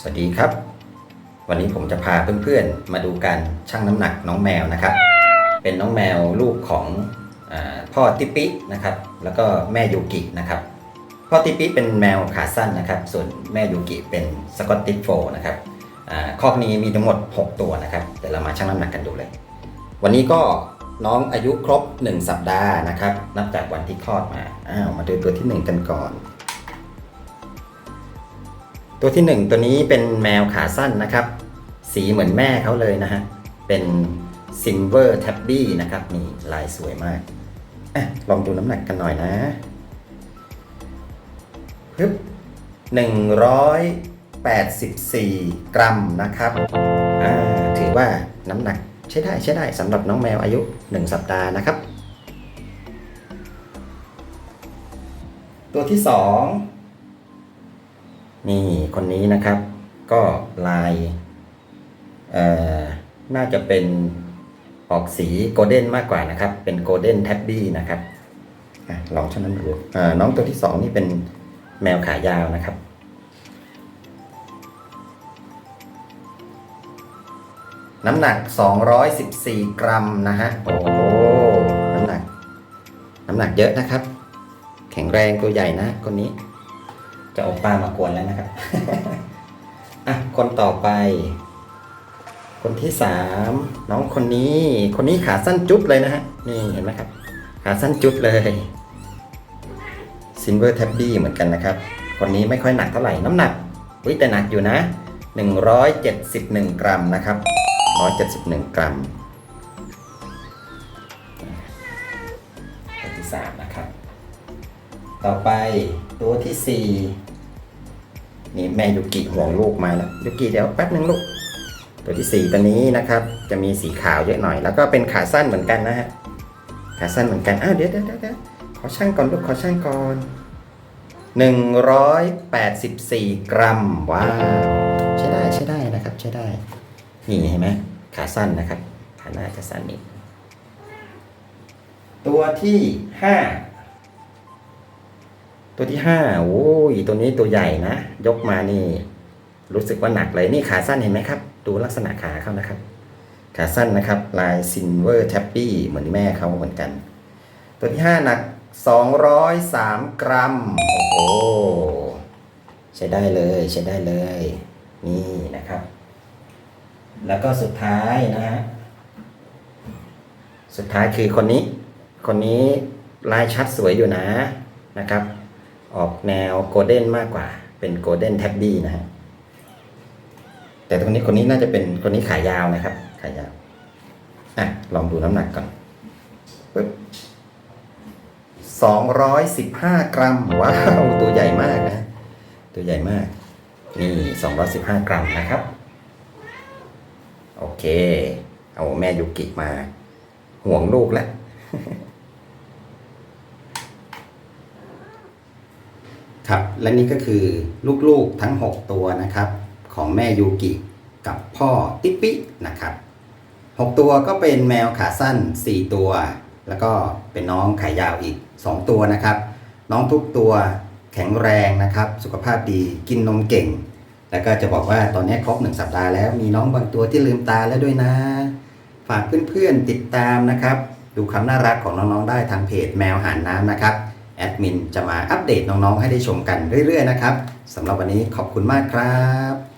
สวัสดีครับ วันนี้ผมจะพาเพื่อนๆ มาดูการชั่งน้ำหนักน้องแมวนะครับ เป็นน้องแมวลูกของอพ่อติปินะครับ แล้วก็แม่ยูกินะครับ พ่อติปิเป็นแมวขาสั้นนะครับ ส่วนแม่ยูกิเป็นสกอตติชโฟนะครับคอกนี้มีทั้งหมด 6 ตัวนะครับเดี๋ยวเรามาชั่งน้ำหนักกันดูเลย วันนี้ก็น้องอายุครบ 1 สัปดาห์นะครับ นับจากวันที่คลอดมา อ้าว มาดูตัวที่ 1 กันก่อน ตัวที่ 1 ตัวนี้เป็นแมวขาสั้นนะครับ สีเหมือนแม่เขาเลยนะฮะ เป็นซิ l เวอร์แท็บบี้นะครับนี่ลายสวยมากอลองดูน้ำหนักกันหน่อยนะฮึบ184 กรัมนะครับถือว่าน้ำหนักใช้ได้ใช้ได้สำหรับน้องแมวอายุ 1 สัปดาห์นะครับ ตัวที่ 2 นี่คนนี้นะครับ ก็ลายเอ่อน่าจะเป็นออกสีโกลเด้นมากกว่านะครับ เป็นโกลเด้นแท็บบี้นะครับอลองชั่งน้ำหนักดูอ่าน้องตัวที่สองนี่เป็นแมวขายาวนะครับ น้ำหนัก 214 กรัมนะฮะ โอ้หน้ำหนัก น้ำหนักเยอะนะครับ แข็งแรงตัวใหญ่นะคนนี้ จะเอาปลามากวนแล้วนะครับ อะ คนต่อไป คนที่สามน้องคนนี้ คนนี้ขาสั้นจุดเลยนะฮะ นี่เห็นไหมครับ ขาสั้นจุดเลยซินเวอร์แท็บบี้เหมือนกันนะครับ คนนี้ไม่ค่อยหนักเท่าไหร่ น้ำหนักวิแต่หนักอยู่นะ 171 กรัมนะครับ 171 กรัม ต่อไปตัวที่สี่นี่แม่ยุกิห่วงลูกมาแล้วยุกิเดี๋ยวแป๊บนึงลูก ตัวที่สี่ตัวนี้นะครับ จะมีสีขาวเยอะหน่อย แล้วก็เป็นขาสั้นเหมือนกันนะฮะขาสั้นเหมือนกันอ้าวเดี๋ยวเดี๋ยวเดี๋ยวเดี๋ยวขอช่างก่อนลูกขอช่างก่อน 184 กรัมว้าวใช้ได้ใช้ได้นะครับใช้ได้นี่เห็นไหมขาสั้นนะครับขาหน้าจะสั้นนิดตัวที่ห้า ตัวที่ห้าโอ้ยตัวนี้ตัวใหญ่นะ ยกมานี่ รู้สึกว่าหนักเลยนี่ขาสั้นเห็นไหมครับ ดูลักษณะขาเขานะครับ ขาสั้นนะครับ ลายซินเวอร์แท็บปี้เหมือนแม่เขาเหมือนกัน ตัวที่ห้าหนัก203กรัม โอ้โหใช้ได้เลยใช้ได้เลย นี่นะครับ แล้วก็สุดท้ายนะฮะสุดท้ายคือคนนี้ คนนี้ลายชัดสวยอยู่นะนะครับ ออกแนวโกลเด้นมากกว่า เป็นโกลเด้นแท็บบี้นะฮะแต่คนนี้คนนี้น่าจะเป็นคนนี้ขายาวนะครับ ขายาวอะลองดูน้ำหนักก่อนปึ๊บสองร้อยสิบห้ากรัมว้าวตัวใหญ่มากนะ ตัวใหญ่มาก นี่สองร้อยสิบห้ากรัมนะครับ โอเค เอาแม่ยุกิมา ห่วงลูกแล้ว ครับและนี่ก็คือลูกๆทั้ง 6 ตัวนะครับ ของแม่ยูกิกับพ่อติ๊ปปินะครับ 6 ตัวก็เป็นแมวขาสั้น 4 ตัว แล้วก็เป็นน้องขายาวอีก 2 ตัวนะครับ น้องทุกตัวแข็งแรงนะครับ สุขภาพดีกินนมเก่ง แล้วก็จะบอกว่าตอนนี้ครบ 1 สัปดาห์แล้วมีน้องบางตัวที่ลืมตาแล้วด้วยนะ ฝากเพื่อนๆติดตามนะครับ ดูความน่ารักของน้องๆได้ทางเพจแมวหานน้ำนะครับ แอดมินจะมาอัปเดตน้องๆ ให้ได้ชมกันเรื่อยๆนะครับสำหรับวันนี้ขอบคุณมากครับ